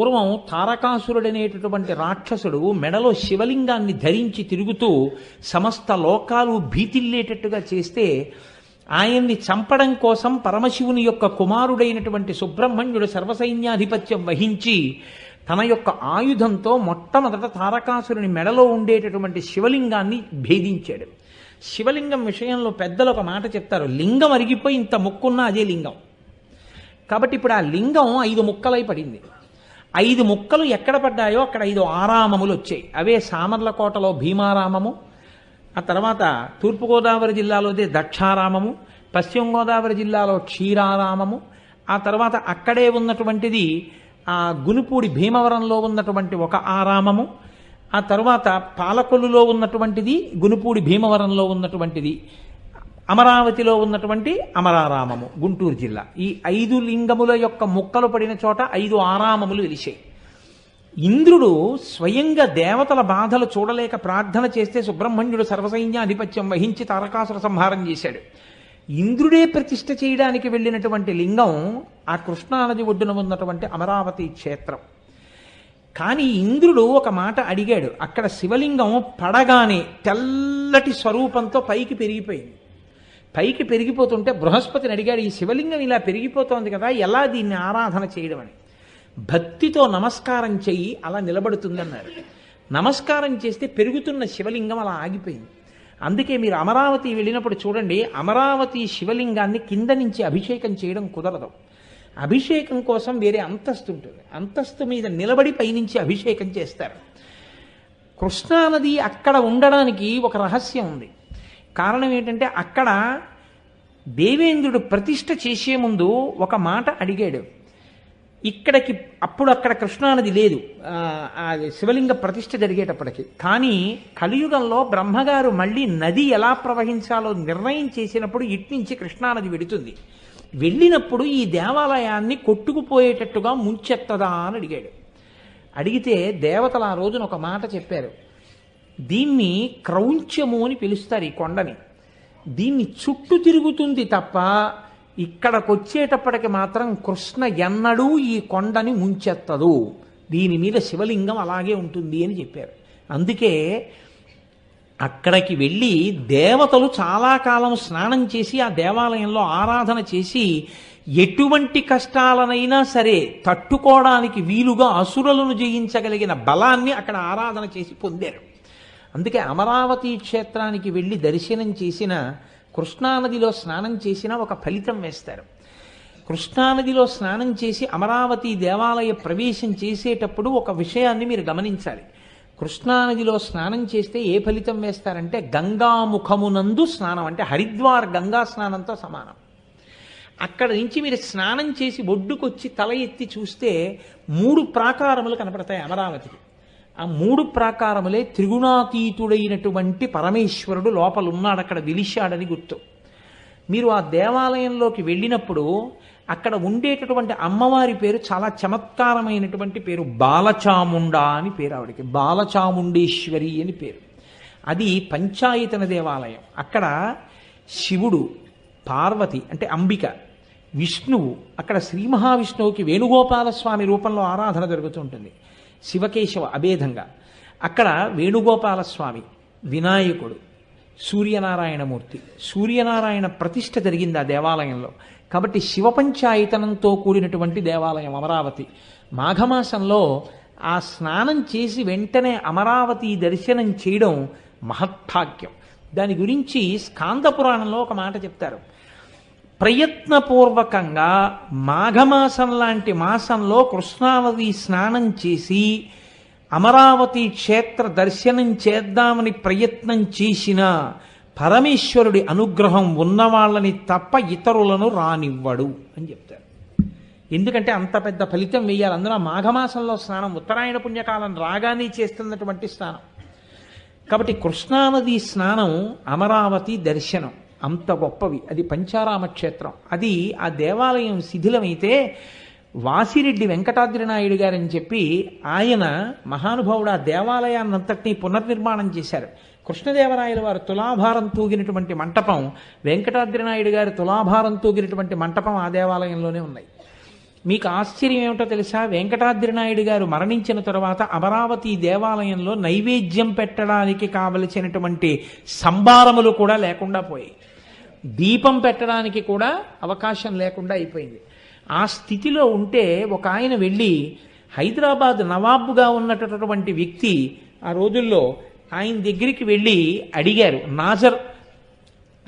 పూర్వం తారకాసురుడనేటటువంటి రాక్షసుడు మెడలో శివలింగాన్ని ధరించి తిరుగుతూ సమస్త లోకాలు భీతిల్లేటట్టుగా చేస్తే ఆయన్ని చంపడం కోసం పరమశివుని యొక్క కుమారుడైనటువంటి సుబ్రహ్మణ్యుడు సర్వసైన్యాధిపత్యం వహించి తన యొక్క ఆయుధంతో మొట్టమొదట తారకాసురుని మెడలో ఉండేటటువంటి శివలింగాన్ని భేదించాడు. శివలింగం విషయంలో పెద్దలు ఒక మాట చెప్తారు లింగం అరిగిపోయి ఇంత ముక్కున్నా అదే లింగం. కాబట్టి ఇప్పుడు ఆ లింగం ఐదు ముక్కలై పడింది. ఐదు ముక్కలు ఎక్కడ పడ్డాయో అక్కడ ఐదు ఆరామములు వచ్చాయి. అవే సామర్లకోటలో భీమారామము ఆ తర్వాత తూర్పుగోదావరి జిల్లాలోదే దక్షారామము పశ్చిమ గోదావరి జిల్లాలో క్షీరారామము ఆ తర్వాత అక్కడే ఉన్నటువంటిది ఆ గునుపూడి భీమవరంలో ఉన్నటువంటి ఒక ఆరామము ఆ తర్వాత పాలకొల్లులో ఉన్నటువంటిది గునుపూడి భీమవరంలో ఉన్నటువంటిది. అమరావతిలో ఉన్నటువంటి అమరారామము గుంటూరు జిల్లా. ఈ ఐదు లింగముల యొక్క ముక్కలు పడిన చోట ఐదు ఆరామములు వెలిశాయి. ఇంద్రుడు స్వయంగా దేవతల బాధలు చూడలేక ప్రార్థన చేస్తే సుబ్రహ్మణ్యుడు సర్వసైన్యాధిపత్యం వహించి తారకాసుర సంహారం చేశాడు. ఇంద్రుడే ప్రతిష్ఠ చేయడానికి వెళ్ళినటువంటి లింగం ఆ కృష్ణానది ఒడ్డున ఉన్నటువంటి అమరావతి క్షేత్రం. కానీ ఇంద్రుడు ఒక మాట అడిగాడు. అక్కడ శివలింగం పడగానే తెల్లటి స్వరూపంతో పైకి పెరిగిపోయింది. పైకి పెరిగిపోతుంటే బృహస్పతిని అడిగాడు ఈ శివలింగం ఇలా పెరిగిపోతోంది కదా ఎలా దీన్ని ఆరాధన చేయడం అని భక్తితో నమస్కారం చెయ్యి అలా నిలబడుతుందన్నారు. నమస్కారం చేస్తే పెరుగుతున్న శివలింగం అలా ఆగిపోయింది. అందుకే మీరు అమరావతి వెళ్ళినప్పుడు చూడండి అమరావతి శివలింగాన్ని కింద నుంచి అభిషేకం చేయడం కుదరదు. అభిషేకం కోసం వేరే అంతస్తు ఉంటుంది. అంతస్తు మీద నిలబడి పైనుంచి అభిషేకం చేస్తారు. కృష్ణానది అక్కడ ఉండడానికి ఒక రహస్యం ఉంది. కారణం ఏంటంటే అక్కడ దేవేంద్రుడు ప్రతిష్ట చేసే ముందు ఒక మాట అడిగాడు. ఇక్కడికి అప్పుడు అక్కడ కృష్ణానది లేదు. శివలింగ ప్రతిష్ఠ జరిగేటప్పటికి. కానీ కలియుగంలో బ్రహ్మగారు మళ్ళీ నది ఎలా ప్రవహించాలో నిర్ణయం చేసినప్పుడు ఇట్నుంచి కృష్ణానది వెడుతుంది. వెళ్ళినప్పుడు ఈ దేవాలయాన్ని కొట్టుకుపోయేటట్టుగా ముంచెత్తదా అని అడిగాడు. అడిగితే దేవతలు ఆ రోజున ఒక మాట చెప్పారు. దీన్ని క్రౌంచము అని పిలుస్తారు ఈ కొండని. దీన్ని చుట్టూ తిరుగుతుంది తప్ప ఇక్కడికి వచ్చేటప్పటికి మాత్రం కృష్ణ ఎన్నడూ ఈ కొండని ముంచెత్తదు. దీని మీద శివలింగం అలాగే ఉంటుంది అని చెప్పారు. అందుకే అక్కడికి వెళ్ళి దేవతలు చాలా కాలం స్నానం చేసి ఆ దేవాలయంలో ఆరాధన చేసి ఎటువంటి కష్టాలనైనా సరే తట్టుకోవడానికి వీలుగా అసురులను జయించగలిగిన బలాన్ని అక్కడ ఆరాధన చేసి పొందారు. అందుకే అమరావతి క్షేత్రానికి వెళ్ళి దర్శనం చేసిన కృష్ణానదిలో స్నానం చేసిన ఒక ఫలితం వేస్తారు. కృష్ణానదిలో స్నానం చేసి అమరావతి దేవాలయ ప్రవేశం చేసేటప్పుడు ఒక విషయాన్ని మీరు గమనించాలి. కృష్ణానదిలో స్నానం చేస్తే ఏ ఫలితం వేస్తారంటే గంగాముఖమునందు స్నానం అంటే హరిద్వార్ గంగా స్నానంతో సమానం. అక్కడ నుంచి మీరు స్నానం చేసి ఒడ్డుకొచ్చి తల ఎత్తి చూస్తే మూడు ప్రాకారములు కనపడతాయి అమరావతికి. ఆ మూడు ప్రాకారములే త్రిగుణాతీతుడైనటువంటి పరమేశ్వరుడు లోపల ఉన్నాడు అక్కడ విలిశాడని గుర్తు. మీరు ఆ దేవాలయంలోకి వెళ్ళినప్పుడు అక్కడ ఉండేటటువంటి అమ్మవారి పేరు చాలా చమత్కారమైనటువంటి పేరు బాలచాముండ అని పేరు ఆవిడకి. బాలచాముండేశ్వరి అని పేరు. అది పంచాయతన దేవాలయం. అక్కడ శివుడు పార్వతి అంటే అంబిక విష్ణువు అక్కడ శ్రీ మహావిష్ణువుకి వేణుగోపాలస్వామి రూపంలో ఆరాధన జరుగుతుంటుంది శివకేశవ అభేదంగా. అక్కడ వేణుగోపాలస్వామి వినాయకుడు సూర్యనారాయణమూర్తి. సూర్యనారాయణ ప్రతిష్ఠ జరిగింది ఆ దేవాలయంలో. కాబట్టి శివ పంచాయతనంతో కూడినటువంటి దేవాలయం అమరావతి. మాఘమాసంలో ఆ స్నానం చేసి వెంటనే అమరావతి దర్శనం చేయడం మహత్భాగ్యం. దాని గురించి స్కాంద పురాణంలో ఒక మాట చెప్తారు. ప్రయత్నపూర్వకంగా మాఘమాసం లాంటి మాసంలో కృష్ణావతి స్నానం చేసి అమరావతి క్షేత్ర దర్శనం చేద్దామని ప్రయత్నం చేసిన పరమేశ్వరుడి అనుగ్రహం ఉన్నవాళ్ళని తప్ప ఇతరులను రానివ్వడు అని చెప్తారు. ఎందుకంటే అంత పెద్ద ఫలితం వేయాలి అందులో మాఘమాసంలో స్నానం ఉత్తరాయణ పుణ్యకాలం రాగానే చేస్తున్నటువంటి స్నానం. కాబట్టి కృష్ణానది స్నానం అమరావతి దర్శనం. అంత గొప్పవి. అది పంచారామ క్షేత్రం. అది ఆ దేవాలయం శిథిలమైతే వాసిరెడ్డి వెంకటాద్రి నాయుడు గారని చెప్పి ఆయన మహానుభావుడు ఆ దేవాలయాన్నంతటినీ పునర్నిర్మాణం చేశారు. కృష్ణదేవరాయల వారు తులాభారం తూగినటువంటి మంటపం వెంకటాద్రి నాయుడు గారి తులాభారం తూగినటువంటి మంటపం ఆ దేవాలయంలోనే ఉన్నాయి. మీకు ఆశ్చర్యం ఏమిటో తెలుసా? వెంకటాద్రి నాయుడు గారు మరణించిన తర్వాత అమరావతి దేవాలయంలో నైవేద్యం పెట్టడానికి కావలసినటువంటి సంభారములు కూడా లేకుండా పోయాయి. దీపం పెట్టడానికి కూడా అవకాశం లేకుండా అయిపోయింది. ఆ స్థితిలో ఉంటే ఒక ఆయన వెళ్ళి హైదరాబాద్ నవాబుగా ఉన్నటువంటి వ్యక్తి ఆ రోజుల్లో ఆయన దగ్గరికి వెళ్ళి అడిగారు నాజర్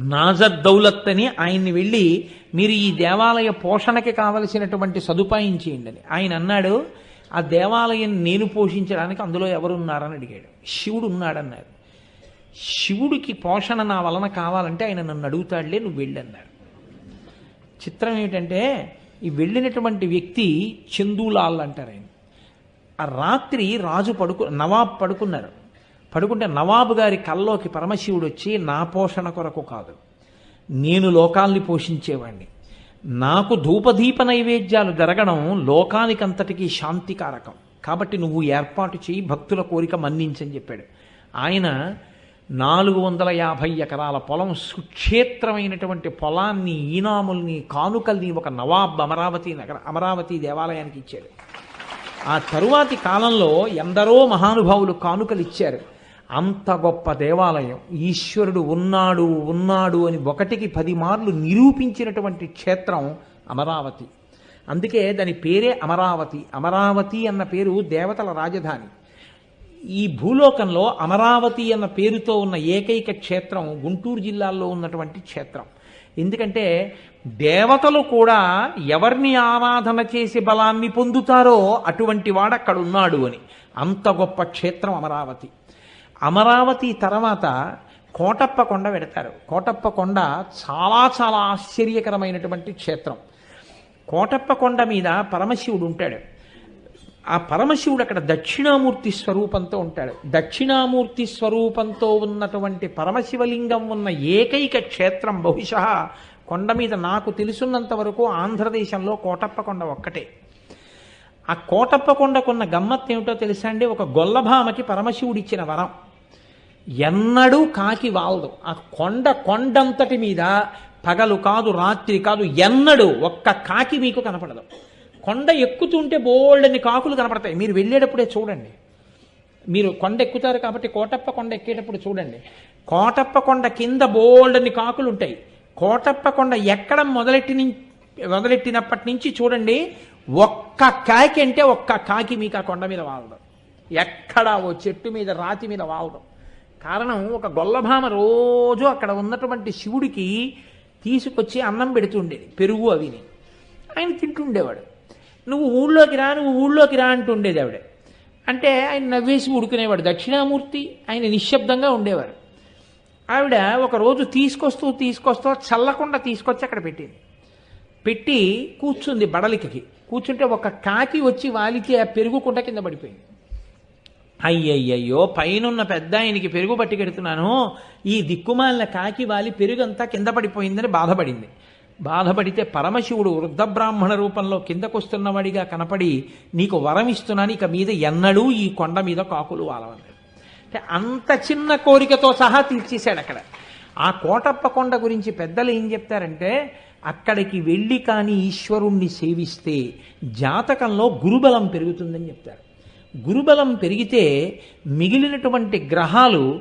నాజర్ దౌలత్ అని ఆయన్ని వెళ్ళి మీరు ఈ దేవాలయ పోషణకి కావలసినటువంటి సదుపాయం చేయండి అని. ఆయన అన్నాడు ఆ దేవాలయం నేను పోషించడానికి అందులో ఎవరున్నారని అడిగాడు. శివుడు ఉన్నాడన్నారు. శివుడికి పోషణ నా వలన కావాలంటే ఆయన నన్ను అడుగుతాడులే నువ్వు వెళ్ళన్నారు చిత్రం ఏమిటంటే ఈ వెళ్ళినటువంటి వ్యక్తి చందూలాల్ అంటారు ఆయన. ఆ రాత్రి రాజు పడుకు నవాబ్ పడుకున్నారు. పడుకుంటే నవాబు గారి కల్లోకి పరమశివుడు వచ్చి నా పోషణ కొరకు కాదు నేను లోకాల్ని పోషించేవాణ్ణి. నాకు ధూపదీప నైవేద్యాలు జరగడం లోకానికంతటికీ శాంతికారకం. కాబట్టి నువ్వు ఏర్పాటు చేయి భక్తుల కోరిక మన్నించని చెప్పాడు. ఆయన నాలుగు వందల యాభై ఎకరాల పొలం సుక్షేత్రమైనటువంటి పొలాన్ని ఈనాముల్ని కానుకల్ని ఒక నవాబ్ అమరావతి నగర అమరావతి దేవాలయానికి ఇచ్చాడు. ఆ తరువాతి కాలంలో ఎందరో మహానుభావులు కానుకలు ఇచ్చారు. అంత గొప్ప దేవాలయం ఈశ్వరుడు ఉన్నాడు ఉన్నాడు అని ఒకటికి పది మార్లు నిరూపించినటువంటి క్షేత్రం అమరావతి. అందుకే దాని పేరే అమరావతి. అమరావతి అన్న పేరు దేవతల రాజధాని. ఈ భూలోకంలో అమరావతి అన్న పేరుతో ఉన్న ఏకైక క్షేత్రం గుంటూరు జిల్లాలో ఉన్నటువంటి క్షేత్రం. ఎందుకంటే దేవతలు కూడా ఎవరిని ఆరాధన చేసి బలాన్ని పొందుతారో అటువంటి వాడు అక్కడ ఉన్నాడు అని. అంత గొప్ప క్షేత్రం అమరావతి. అమరావతి తర్వాత కోటప్ప కొండ పెడతారు. కోటప్ప కొండ చాలా చాలా ఆశ్చర్యకరమైనటువంటి క్షేత్రం. కోటప్ప కొండ మీద పరమశివుడు ఉంటాడు. ఆ పరమశివుడు అక్కడ దక్షిణామూర్తి స్వరూపంతో ఉంటాడు. దక్షిణామూర్తి స్వరూపంతో ఉన్నటువంటి పరమశివలింగం ఉన్న ఏకైక క్షేత్రం బహుశా కొండ మీద నాకు తెలుసున్నంత వరకు ఆంధ్రదేశంలో కోటప్పకొండ ఒక్కటే. ఆ కోటప్ప కొండకున్న గమ్మత్ ఏమిటో తెలుసా అండి? ఒక గొల్లభామకి పరమశివుడిచ్చిన వరం. ఎన్నడూ కాకి వాలదు. ఆ కొండ కొండంతటి మీద పగలు కాదు రాత్రి కాదు ఎన్నడూ ఒక్క కాకి మీకు కనపడదు. కొండ ఎక్కుతుంటే బోల్డని కాకులు కనపడతాయి. మీరు వెళ్ళేటప్పుడే చూడండి. మీరు కొండ ఎక్కుతారు కాబట్టి కోటప్ప కొండ ఎక్కేటప్పుడు చూడండి. కోటప్ప కొండ కింద బోల్డని కాకులు ఉంటాయి. కోటప్ప కొండ ఎక్కడం మొదలెట్టి మొదలెట్టినప్పటి నుంచి చూడండి ఒక్క కాకి అంటే ఒక్క కాకి మీకు ఆ కొండ మీద వాలడం. ఎక్కడ ఓ చెట్టు మీద రాతి మీద వాలడం. కారణం ఒక గొల్లభామ రోజు అక్కడ ఉన్నటువంటి శివుడికి తీసుకొచ్చి అన్నం పెడుతుండేది. పెరుగు అవిని. ఆయన తింటుండేవాడు. నువ్వు ఊళ్ళోకి రా నువ్వు ఊళ్ళోకి రా అంటుండేది ఆవిడ. అంటే ఆయన నవ్వేసి ఉడుకునేవాడు. దక్షిణామూర్తి ఆయన నిశ్శబ్దంగా ఉండేవారు. ఆవిడ ఒకరోజు తీసుకొస్తూ తీసుకొస్తూ చల్లకుండా తీసుకొచ్చి అక్కడ పెట్టింది. పెట్టి కూర్చుంది బడలికకి. కూర్చుంటే ఒక కాకి వచ్చి వాలితే ఆ పెరుగు కుంట కింద పడిపోయింది. అయ్యయ్యయ్యో పైనున్న పెద్ద ఆయనకి పెరుగు పట్టుకెడుతున్నాను ఈ దిక్కుమాలిన కాకి వాలి పెరుగంతా కింద పడిపోయిందని బాధపడింది. బాధపడితే పరమశివుడు వృద్ధ బ్రాహ్మణ రూపంలో కిందకొస్తున్నవాడిగా కనపడి నీకు వరం ఇస్తున్నాను ఇక మీద ఎన్నడూ ఈ కొండ మీద కాకులు వాలవన్నాడు అంటే అంత చిన్న కోరికతో సహా తీర్చేశాడు అక్కడ. ఆ కోటప్ప కొండ గురించి పెద్దలు ఏం చెప్తారంటే అక్కడికి వెళ్ళి కానీ ఈశ్వరుణ్ణి సేవిస్తే జాతకంలో గురుబలం పెరుగుతుందని చెప్తారు. గురుబలం పెరిగితే మిగిలినటువంటి గ్రహాలు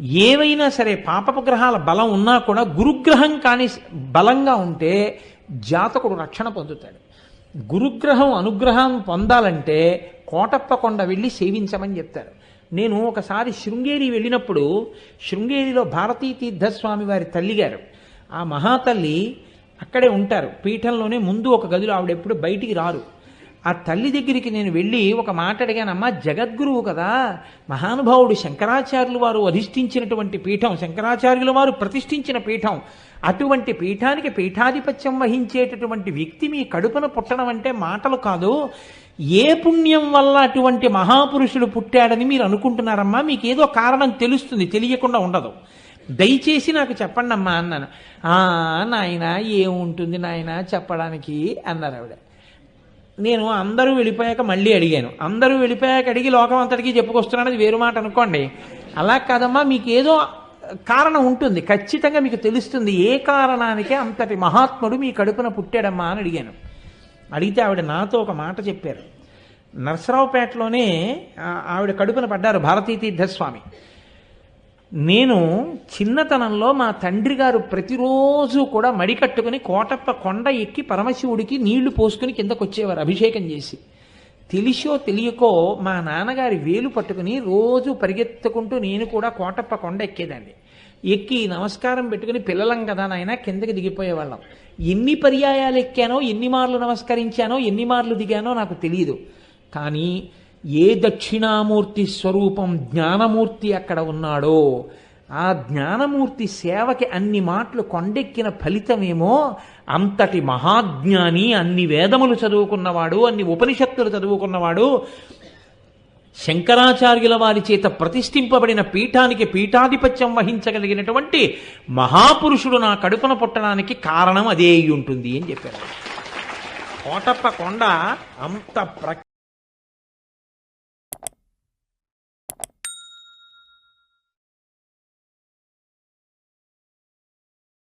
ఏవైనా సరే పాపపు గ్రహాల బలం ఉన్నా కూడా గురుగ్రహం కానీ బలంగా ఉంటే జాతకుడు రక్షణ పొందుతాడు. గురుగ్రహం అనుగ్రహం పొందాలంటే కోటప్ప కొండ వెళ్ళి సేవించమని చెప్తారు. నేను ఒకసారి శృంగేరి వెళ్ళినప్పుడు శృంగేరిలో భారతీ తీర్థస్వామి వారి తల్లిగారు ఆ మహాతల్లి అక్కడే ఉంటారు. పీఠంలోనే ముందు ఒక గదిలో ఆవిడ ఎప్పుడు బయటికి రారు. ఆ తల్లి దగ్గరికి నేను వెళ్ళి ఒక మాట అడిగానమ్మా జగద్గురువు కదా మహానుభావుడు శంకరాచార్యులు వారు అధిష్ఠించినటువంటి పీఠం శంకరాచార్యుల వారు ప్రతిష్ఠించిన పీఠం అటువంటి పీఠానికి పీఠాధిపత్యం వహించేటటువంటి వ్యక్తి మీ కడుపున పుట్టడం అంటే మాటలు కాదు. ఏ పుణ్యం వల్ల అటువంటి మహాపురుషుడు పుట్టాడని మీరు అనుకుంటున్నారమ్మా? మీకు ఏదో కారణం తెలుస్తుంది తెలియకుండా ఉండదు. దయచేసి నాకు చెప్పండి అమ్మా అన్నాను. "ఆ, నాయన ఏముంటుంది నాయన చెప్పడానికి? అన్నారు ఆవిడ. నేను అందరూ వెళ్ళిపోయాక మళ్ళీ అడిగాను. అందరూ వెళ్ళిపోయాక అడిగి లోకం అంతటికీ చెప్పుకొస్తున్నాను అది వేరు మాట అనుకోండి. అలా కాదమ్మా మీకు ఏదో కారణం ఉంటుంది. ఖచ్చితంగా మీకు తెలుస్తుంది ఏ కారణానికే అంతటి మహాత్ముడు మీ కడుపున పుట్టాడమ్మా అని అడిగాను. అడిగితే ఆవిడ నాతో ఒక మాట చెప్పారు. నరసరావుపేటలోనే ఆవిడ కడుపున పడ్డారు భారతీ తీర్థస్వామి నేను చిన్నతనంలో మా తండ్రి గారు ప్రతిరోజు కూడా మడికట్టుకుని కోటప్ప కొండ ఎక్కి పరమశివుడికి నీళ్ళు పోసుకుని కిందకు వచ్చేవారు అభిషేకం చేసి. తెలిసో తెలియకో మా నాన్నగారి వేలు పట్టుకుని రోజు పరిగెత్తుకుంటూ నేను కూడా కోటప్ప కొండ ఎక్కేదాన్ని. ఎక్కి నమస్కారం పెట్టుకుని పిల్లలం కదా నాయన కిందకి దిగిపోయేవాళ్ళం. ఎన్ని పర్యాయాలు ఎక్కానో ఎన్ని మార్లు నమస్కరించానో ఎన్ని మార్లు దిగానో నాకు తెలియదు కానీ ఏ దక్షిణామూర్తి స్వరూపం జ్ఞానమూర్తి అక్కడ ఉన్నాడో ఆ జ్ఞానమూర్తి సేవకి అన్ని మాటలు కొండెక్కిన ఫలితమేమో అంతటి మహాజ్ఞాని అన్ని వేదములు చదువుకున్నవాడు అన్ని ఉపనిషత్తులు చదువుకున్నవాడు శంకరాచార్యుల వారి చేత ప్రతిష్ఠింపబడిన పీఠానికి పీఠాధిపత్యం వహించగలిగినటువంటి మహాపురుషుడు నా కడుపున పుట్టడానికి కారణం అదే అయి ఉంటుంది అని చెప్పారు. కోటప్ప కొండ అంత ప్ర